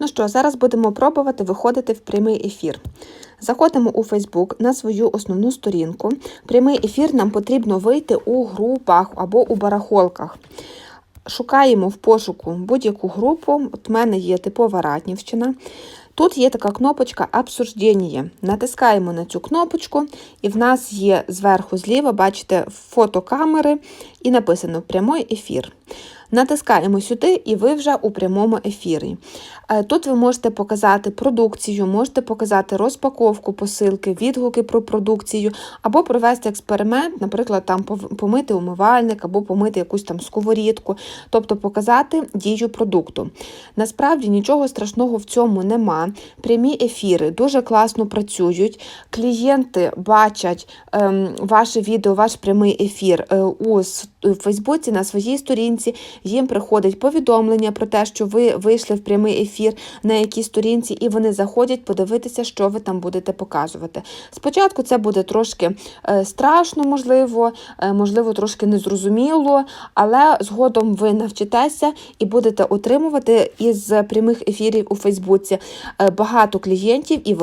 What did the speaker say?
Ну що, зараз будемо пробувати виходити в прямий ефір. Заходимо у Facebook на свою основну сторінку. Прямий ефір нам потрібно вийти у групах або у барахолках. Шукаємо в пошуку будь-яку групу. От в мене є типова Ратнівщина. Тут є така кнопочка «Обсуждення». Натискаємо на цю кнопочку, і в нас є зверху зліва, бачите, фото камери і написано Прямий ефір. Натискаємо сюди, і ви вже у прямому ефірі. Е, Тут ви можете показати продукцію, можете показати розпаковку посилки, відгуки про продукцію, або провести експеримент, наприклад, там помити умивальник, або помити якусь там сковорідку, тобто показати дію продукту. Насправді нічого страшного в цьому нема. Прямі ефіри дуже класно працюють. Клієнти бачать ем, ваше відео, ваш прямий ефір е, у Фейсбуці на своїй сторінці. Їм приходить повідомлення про те, що ви вийшли в прямий ефір на якій сторінці, і вони заходять подивитися, що ви там будете показувати. Спочатку це буде трошки е, страшно, можливо, е, можливо, трошки незрозуміло, але згодом ви навчитеся і будете отримувати із прямих ефірів у Фейсбуці е, багато клієнтів і великих.